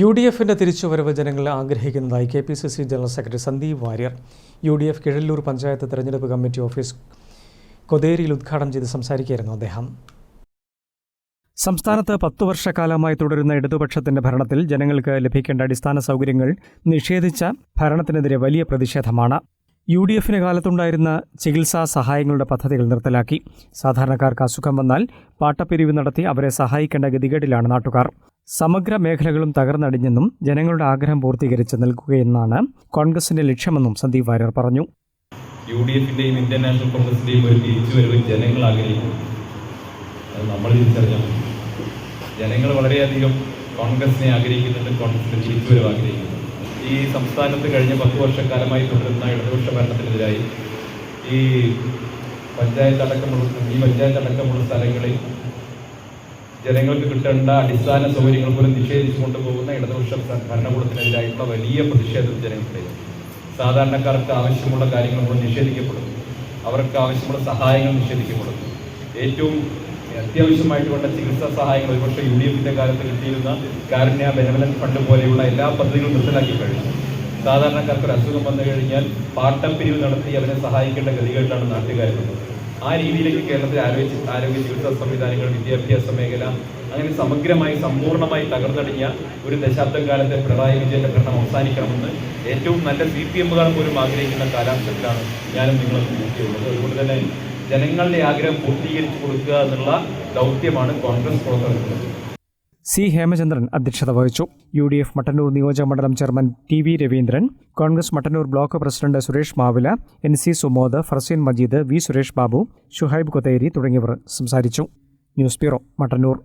U D എഫിന്റെ തിരിച്ചുവരവ് ജനങ്ങൾ ആഗ്രഹിക്കുന്നതായി K P C C general secretary Sandeep Warrier. U D F Keezhallur panchayat തെരഞ്ഞെടുപ്പ് committee office കൊതേരിയിൽ ഉദ്ഘാടനം ചെയ്ത് സംസാരിക്കുകയായിരുന്നു അദ്ദേഹം. സംസ്ഥാനത്ത് പത്തു വർഷക്കാലമായി തുടരുന്ന ഇടതുപക്ഷത്തിന്റെ ഭരണത്തിൽ ജനങ്ങൾക്ക് ലഭിക്കേണ്ട അടിസ്ഥാന സൗകര്യങ്ങൾ നിഷേധിച്ച ഭരണത്തിനെതിരെ വലിയ പ്രതിഷേധമാണ്. യു ഡി എഫിന് കാലത്തുണ്ടായിരുന്ന ചികിത്സാ സഹായങ്ങളുടെ പദ്ധതികൾ നിർത്തലാക്കി. സാധാരണക്കാർക്ക് അസുഖം വന്നാൽ പാട്ടപ്പിരിവ് നടത്തി അവരെ സഹായിക്കേണ്ട ഗതികേടിലാണ് നാട്ടുകാർ. സമഗ്ര മേഖലകളും തകർന്നടിഞ്ഞെന്നും ജനങ്ങളുടെ ആഗ്രഹം പൂർത്തീകരിച്ച് നൽകുകയെന്നാണ് കോൺഗ്രസിന്റെ ലക്ഷ്യമെന്നും സന്ദീപ് വാര്യർ പറഞ്ഞു. യു ഡി എഫിന്റെയും ഇന്ത്യൻ നാഷണൽ കോൺഗ്രസിന്റെയും ഒരു തിരിച്ചുവരവ് ജനങ്ങൾ ആഗ്രഹിക്കുന്നു. അത് നമ്മൾ തിരിച്ചറിഞ്ഞു. ജനങ്ങൾ വളരെയധികം കോൺഗ്രസിനെ ആഗ്രഹിക്കുന്നുണ്ട് കോൺഗ്രസിന്റെ തിരിച്ചുവരവ് ആഗ്രഹിക്കുന്നു. ഈ സംസ്ഥാനത്ത് കഴിഞ്ഞ പത്ത് വർഷക്കാലമായി തുടരുന്ന ഇടതുപക്ഷ ഭരണത്തിനെതിരായി ഈ പഞ്ചായത്ത് അടക്കമുള്ള ഈ പഞ്ചായത്ത് അടക്കമുള്ള സ്ഥലങ്ങളിൽ ജനങ്ങൾക്ക് കിട്ടേണ്ട അടിസ്ഥാന സൗകര്യങ്ങൾ പോലും നിഷേധിച്ചു കൊണ്ടുപോകുന്ന ഇടതുപക്ഷ ഭരണകൂടത്തിനെതിരായിട്ടുള്ള വലിയ പ്രതിഷേധം ജനങ്ങൾക്കിടയിൽ സാധാരണക്കാർക്ക് ആവശ്യമുള്ള കാര്യങ്ങൾ പോലും നിഷേധിക്കപ്പെടുന്നു. അവർക്ക് ആവശ്യമുള്ള സഹായങ്ങൾ നിഷേധിക്കപ്പെടുന്നു. ഏറ്റവും അത്യാവശ്യമായിട്ട് വേണ്ട ചികിത്സാ സഹായങ്ങൾ ഒരുപക്ഷെ യു ഡി എഫിന്റെ കാലത്ത് കിട്ടിയിരുന്ന കാരുണ്യ ബെനവലൻസ് ഫണ്ട് പോലെയുള്ള എല്ലാ പദ്ധതികളും നിർത്തലാക്കി കഴിഞ്ഞു. സാധാരണക്കാർക്ക് ഒരു അസുഖം വന്നു കഴിഞ്ഞാൽ പാട്ടപ്പിരിവ് നടത്തി അവരെ സഹായിക്കേണ്ട ഗതികേട്ടാണ് നാട്ടുകാരുള്ളത് ആ രീതിയിലേക്ക് കേരളത്തിലെ ആരോഗ്യ ആരോഗ്യ ചികിത്സാ സംവിധാനങ്ങൾ വിദ്യാഭ്യാസ മേഖല അങ്ങനെ സമഗ്രമായി സമ്പൂർണമായി തകർന്നടിഞ്ഞ ഒരു ദശാബ്ദം കാലത്തെ പിണറായി വിജയന്റെ ഭരണം അവസാനിക്കണമെന്ന് ഏറ്റവും നല്ല സി പി എമ്മുകാർ പോലും ആഗ്രഹിക്കുന്ന കാലാംശത്തിലാണ് ഞാനും നിങ്ങളും നോക്കിയുള്ളത്. അതുകൊണ്ട് തന്നെ ജനങ്ങളുടെ ആഗ്രഹം പൂർത്തീകരിച്ചു കൊടുക്കുക എന്നുള്ള ദൗത്യമാണ് കോൺഗ്രസ് പുറത്തിറക്കുന്നത്. സി ഹേമചന്ദ്രൻ അധ്യക്ഷത വഹിച്ചു. യു ഡി എഫ് മട്ടന്നൂർ നിയോജക മണ്ഡലം chairman T V Raveendran Congress Mattannur block president Suresh Mavila N C Sumod Farseen Majeed V Suresh Babu Shuhaib Kotheri തുടങ്ങിയവർ സംസാരിച്ചു. News bureau Mattannur.